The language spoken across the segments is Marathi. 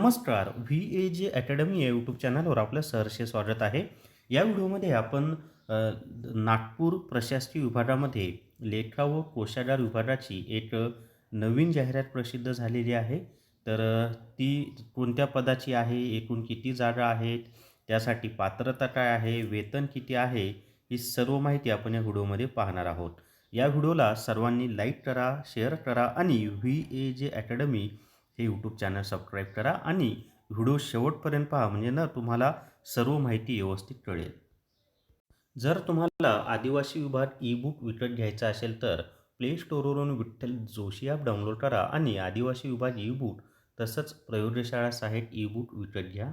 नमस्कार. व्ही ए जे अकॅडमी या यूट्यूब चॅनलवर आपलं सहर्षे स्वागत आहे. या व्हिडिओमध्ये आपण नागपूर प्रशासकीय विभागामध्ये लेखा व कोषागार विभागाची एक नवीन जाहिरात प्रसिद्ध झालेली आहे. तर ती कोणत्या पदाची आहे एकूण किती जागा आहेत त्यासाठी पात्रता काय आहे वेतन किती आहे ही सर्व माहिती आपण या व्हिडिओमध्ये पाहणार आहोत. या व्हिडिओला सर्वांनी लाईक करा शेअर करा आणि व्ही ए जे अकॅडमी हे यूट्यूब चॅनल सबस्क्राईब करा आणि व्हिडिओ शेवटपर्यंत पहा म्हणजे ना तुम्हाला सर्व माहिती व्यवस्थित कळेल. जर तुम्हाला आदिवासी विभाग ई बुक विकत घ्यायचा असेल तर प्ले स्टोअरवरून विठ्ठल जोशी ॲप डाउनलोड करा आणि आदिवासी विभाग ई बुक तसंच प्रयोगशाळा साहेब ई बुक विकत घ्या.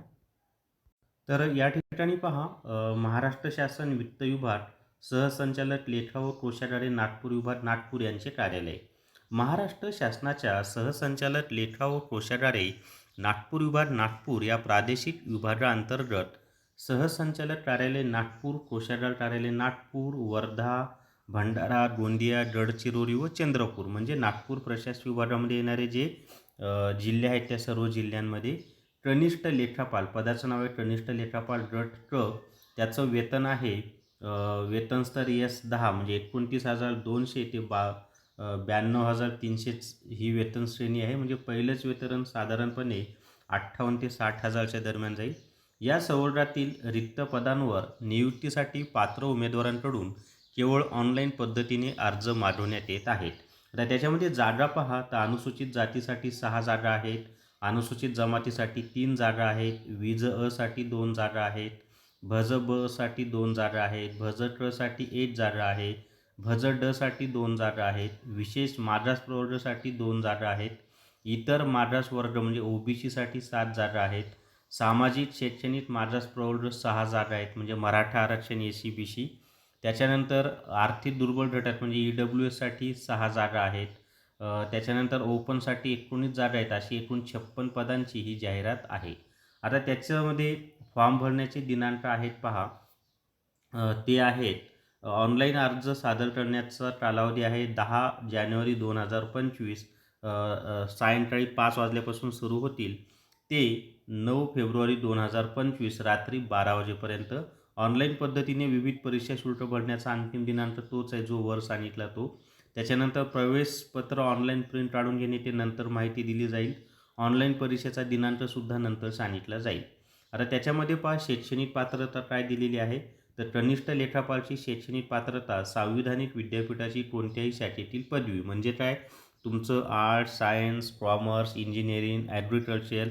तर या ठिकाणी पहा महाराष्ट्र शासन वित्त विभाग सहसंचालक लेखा व कोषागारे नागपूर विभाग नागपूर यांचे कार्यालय. महाराष्ट्र शासनाच्या सहसंचालक लेखा व कोषागारे नागपूर विभाग नागपूर या प्रादेशिक विभागाअंतर्गत सहसंचालक कार्यालय नागपूर कोषागार कार्यालय नागपूर वर्धा भंडारा गोंदिया गडचिरोली व चंद्रपूर म्हणजे नागपूर प्रशासकीय विभागामध्ये येणारे जे जिल्हे आहेत त्या सर्व जिल्ह्यांमध्ये कनिष्ठ लेखापाल पदाचं नाव आहे कनिष्ठ लेखापाल गट क त्याचं वेतन आहे वेतनस्तर एस दहा म्हणजे एकोणतीस हजार दोनशे ते बा ब्याण्णव हजार तीनशेच ही वेतन श्रेणी आहे. म्हणजे पहिलंच वेतन साधारणपणे अठ्ठावन्न ते साठ हजारच्या दरम्यान जाईल. या संवर्गातील रिक्त पदांवर नियुक्तीसाठी पात्र उमेदवारांकडून केवळ ऑनलाईन पद्धतीने अर्ज मागवण्यात येत आहेत. आता त्याच्यामध्ये जागा पहा. तर अनुसूचित जातीसाठी सहा जागा आहेत. अनुसूचित जमातीसाठी तीन जागा आहेत. विज असाठी दोन जागा आहेत. भज ब साठी दोन जागा आहेत. भज क साठी एक जागा आहे. भज डसाठी दोन जागा आहेत विशेष मागास प्रवर्गासाठी दोन जागा आहेत इतर मागास वर्ग म्हणजे ओबीसीसाठी सात जागा आहेत सामाजिक शैक्षणिक मागास प्रवर्ग सहा जागा आहेत म्हणजे मराठा आरक्षण ए सी बी सी त्याच्यानंतर आर्थिक दुर्बल गटात म्हणजे ई डब्ल्यू एससाठी सहा जागा आहेत त्याच्यानंतर ओपनसाठी एकोणीस जागा आहेत अशी एकूण छप्पन पदांची ही जाहिरात आहे. आता त्याच्यामध्ये फॉर्म भरण्याचे दिनांक आहेत पहा ते आहेत ऑनलाईन अर्ज सादर करण्याचा कालावधी आहे दहा जानेवारी दोन हजार पंचवीस सायंकाळी पाच वाजल्यापासून सुरू होतील. ते नऊ फेब्रुवारी दोन हजार पंचवीस रात्री बारा वाजेपर्यंत. ऑनलाईन पद्धतीने विविध परीक्षा शुल्क भरण्याचा अंतिम दिनांक तोच आहे जो वर सांगितला तो. त्याच्यानंतर प्रवेशपत्र ऑनलाईन प्रिंट काढून घेणे ते नंतर माहिती दिली जाईल. ऑनलाईन परीक्षेचा दिनांकसुद्धा नंतर सांगितला जाईल. आता त्याच्यामध्ये पहा शैक्षणिक पात्रता काय दिलेली आहे? तर कनिष्ठ लेखापालची शैक्षणिक पात्रता संविधानिक विद्यापीठाची कोणत्याही शाखेतील पदवी. म्हणजे काय? तुमचं arts science commerce engineering agriculture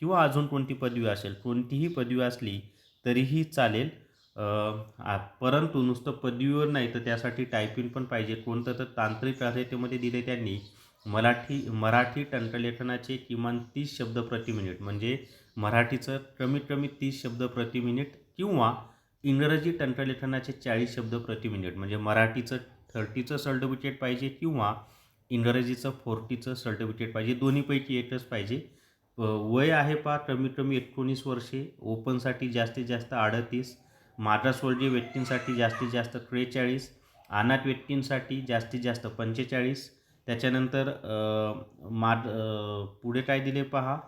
किंवा अजून कोणती पदवी असेल? कोणतीही पदवी असली तरीही चालेल. आ- परंतु नुसतं पदवीवर नाही तर त्यासाठी टायपिंग पण पाहिजे. कोणतं तर तांत्रिक अर्हतेमध्ये दिले त्यांनी. मराठी मराठी टंकलेखनाचे किमान तीस शब्द प्रति मिनिट. म्हणजे मराठीचं कमीत कमी तीस शब्द प्रति मिनिट किंवा इंग्रजी तंत्रलेखनाचे चाळीस शब्द प्रति मिनिट म्हणजे मराठीचं थर्टीचं सर्टिफिकेट पाहिजे किंवा इंग्रजीचं फोर्टीचं सर्टिफिकेट पाहिजे दोन्हीपैकी एकच पाहिजे. वय आहे पा कमीत कमी एकोणीस वर्षे ओपनसाठी जास्तीत जास्त अडतीस मागासवर्गीय व्यक्तींसाठी जास्तीत जास्त त्रेचाळीस अनाथ व्यक्तींसाठी जास्तीत जास्त पंचेचाळीस त्याच्यानंतर माद पुढे काय दिले पहा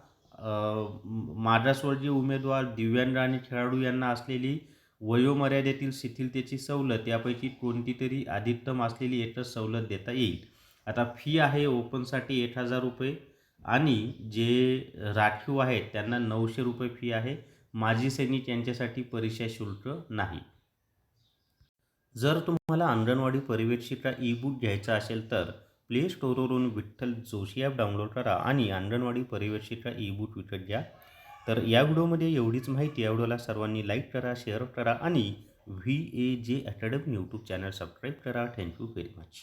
मागासवर्गीय उमेदवार दिव्यांग आणि खेळाडू यांना असलेली वयोमर्यादेतील शिथिलतेची सवलत यापैकी कोणती तरी अधिकतम असलेली एकच सवलत देता येईल. आता फी आहे ओपनसाठी एक हजार रुपये आणि जे राखीव आहेत त्यांना नऊशे रुपये फी आहे. माजी सैनिक यांच्यासाठी परीक्षा शुल्क नाही. जर तुम्हाला अंगणवाडी परिवेक्षिका ई बुक घ्यायचा असेल तर प्ले स्टोरवरून विठ्ठल जोशी ॲप डाउनलोड करा आणि अंगणवाडी परिवेक्षिका ई बुक विकत घ्या. तर या व्हिडिओमध्ये एवढीच माहिती या व्हिडिओला सर्वांनी लाईक करा शेअर करा आणि V A J academy YouTube channel subscribe करा. Thank you very much